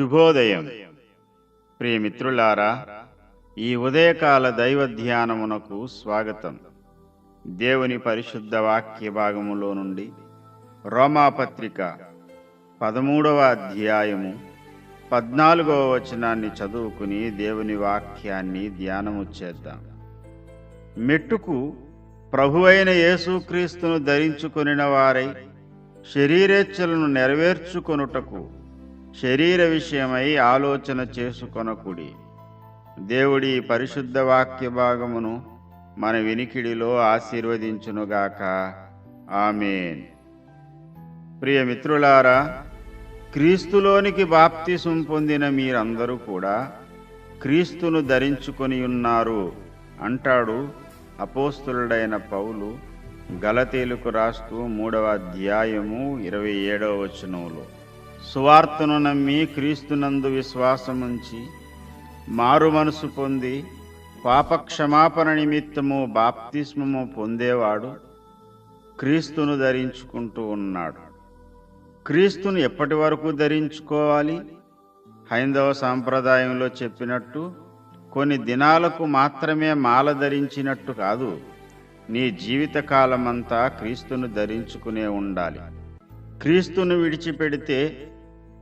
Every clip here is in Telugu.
శుభోదయం. ప్రియమిత్రులారా ఈ ఉదయకాల దైవ ధ్యానమునకు స్వాగతం. దేవుని పరిశుద్ధ వాక్య భాగములో నుండి రోమాపత్రిక పదమూడవ అధ్యాయము పద్నాలుగవ వచనాన్ని చదువుకుని దేవుని వాక్యాన్ని ధ్యానము చేద్దాం. మెట్టుకు ప్రభువైన యేసుక్రీస్తును ధరించుకొనిన వారై శరీరేచ్ఛలను నెరవేర్చుకొనుటకు శరీర విషయమై ఆలోచన చేసుకొనకుడి. దేవుడి పరిశుద్ధ వాక్య భాగమును మన వినికిడిలో ఆశీర్వదించునుగాక. ఆమెన్. ప్రియ మిత్రులారా క్రీస్తులోనికి బాప్తిసం పొందిన మీరందరూ కూడా క్రీస్తును ధరించుకొని ఉన్నారు అంటాడు అపోస్తులుడైన పౌలు గలతీలకు రాస్తూ మూడవ అధ్యాయము ఇరవై ఏడవ వచనంలో. సువార్తను నమ్మి క్రీస్తునందు విశ్వాసముంచి మారు మనసు పొంది పాపక్షమాపణ నిమిత్తము బాప్తిస్మము పొందేవాడు క్రీస్తును ధరించుకుంటూ ఉన్నాడు. క్రీస్తును ఎప్పటి వరకు ధరించుకోవాలి? హైందవ సాంప్రదాయంలో చెప్పినట్టు కొన్ని దినాలకు మాత్రమే మాల ధరించినట్టు కాదు నీ జీవితకాలమంతా క్రీస్తును ధరించుకునే ఉండాలి. క్రీస్తును విడిచిపెడితే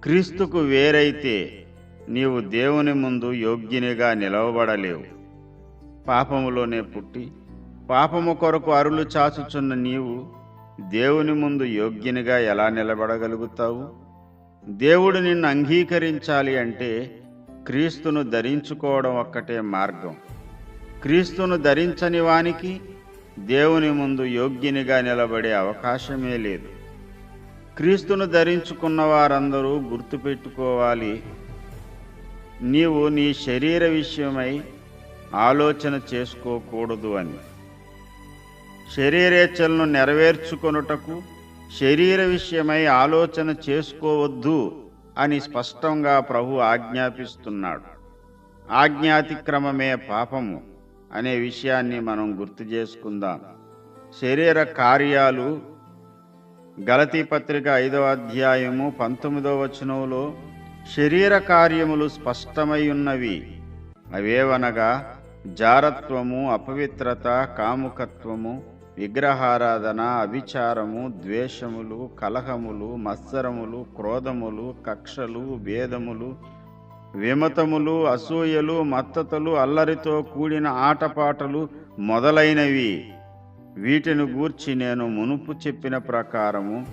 క్రీస్తుకు వేరైతే నీవు దేవుని ముందు యోగ్యునిగా నిలవబడలేవు. పాపములోనే పుట్టి పాపము కొరకు అరులు చాచుచున్న నీవు దేవుని ముందు యోగ్యునిగా ఎలా నిలబడగలుగుతావు? దేవుడు నిన్ను అంగీకరించాలి అంటే క్రీస్తును ధరించుకోవడం ఒక్కటే మార్గం. క్రీస్తును ధరించని వానికి దేవుని ముందు యోగ్యునిగా నిలబడే అవకాశమే లేదు. క్రీస్తును ధరించుకున్న వారందరూ గుర్తుపెట్టుకోవాలి. నీవు నీ శరీర విషయమై ఆలోచన చేసుకోకూడదు అని. శరీరేచ్ఛలను నెరవేర్చుకొనుటకు శరీర విషయమై ఆలోచన చేసుకోవద్దు అని స్పష్టంగా ప్రభు ఆజ్ఞాపిస్తున్నాడు. ఆజ్ఞాతిక్రమమే పాపము అనే విషయాన్ని మనం గుర్తు చేసుకుందాం. శరీర కార్యాలు గలతీ పత్రిక ఐదవ అధ్యాయము పంతొమ్మిదవ వచనంలో శరీర కార్యములు స్పష్టమై ఉన్నవి. అవేవనగా జారత్వము అపవిత్రత కాముకత్వము విగ్రహారాధన అభిచారము ద్వేషములు కలహములు మత్సరములు క్రోధములు కక్షలు భేదములు విమతములు అసూయలు మత్తతలు అల్లరితో కూడిన ఆటపాటలు మొదలైనవి. వీటిని గూర్చి నేను మునుపు చెప్పిన ప్రకారము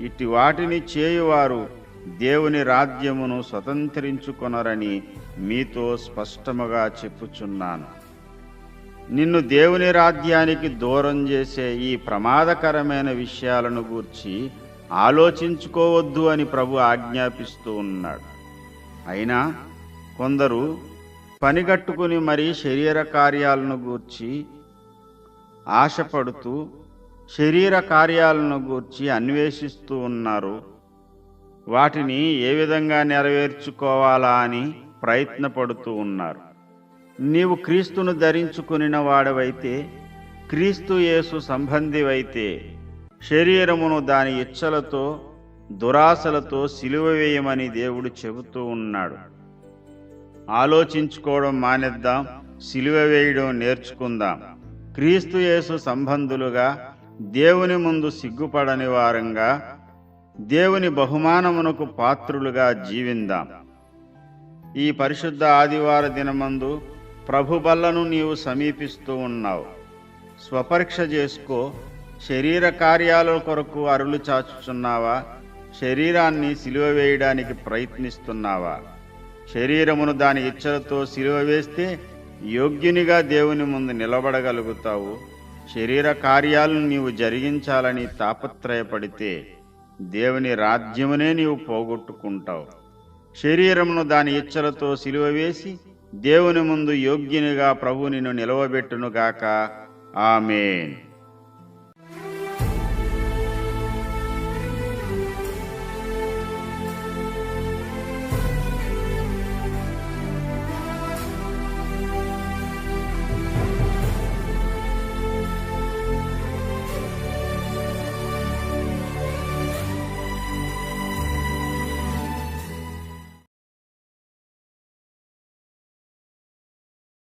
ఇట్టి వాటిని చేయువారు దేవుని రాజ్యమును స్వతంత్రించుకొనరని మీతో స్పష్టముగా చెప్పుచున్నాను. నిన్ను దేవుని రాజ్యానికి దూరం చేసే ఈ ప్రమాదకరమైన విషయాలను గూర్చి ఆలోచించుకోవద్దు అని ప్రభు ఆజ్ఞాపిస్తూ ఉన్నాడు. అయినా కొందరు పనిగట్టుకుని మరీ శరీర కార్యాలను గూర్చి ఆశపడుతూ శరీర కార్యాలను గూర్చి అన్వేషిస్తూ ఉన్నారు. వాటిని ఏ విధంగా నెరవేర్చుకోవాలా అని ప్రయత్నపడుతూ ఉన్నారు. నీవు క్రీస్తును ధరించుకునిన వాడవైతే క్రీస్తు యేసు సంబంధివైతే శరీరమును దాని ఇచ్చలతో దురాశలతో సిలువ వేయమని దేవుడు చెబుతూ ఉన్నాడు. ఆలోచించుకోవడం మానేద్దాం సిలువ వేయడం నేర్చుకుందాం. క్రీస్తుయేసు సంబంధులుగా దేవుని ముందు సిగ్గుపడని వారంగా దేవుని బహుమానమునకు పాత్రులుగా జీవిందాం. ఈ పరిశుద్ధ ఆదివార దినమందు ప్రభుబల్లను నీవు సమీపిస్తూ ఉన్నావు. స్వపరీక్ష చేసుకో శరీర కార్యాల కొరకు అరులు చాచుచున్నావా? శరీరాన్ని సిలువ వేయడానికి ప్రయత్నిస్తున్నావా? శరీరమును దాని ఇచ్చలతో సిలువ వేస్తే యోగ్యునిగా దేవుని ముందు నిలబడగలుగుతావు. శరీర కార్యాలను నీవు జరిగించాలని తాపత్రయపడితే దేవుని రాజ్యమునే నీవు పోగొట్టుకుంటావు. శరీరమును దాని ఇచ్చలతో సిలువ వేసి దేవుని ముందు యోగ్యునిగా ప్రభు నిన్ను నిలవబెట్టునుగాక. ఆమెన్.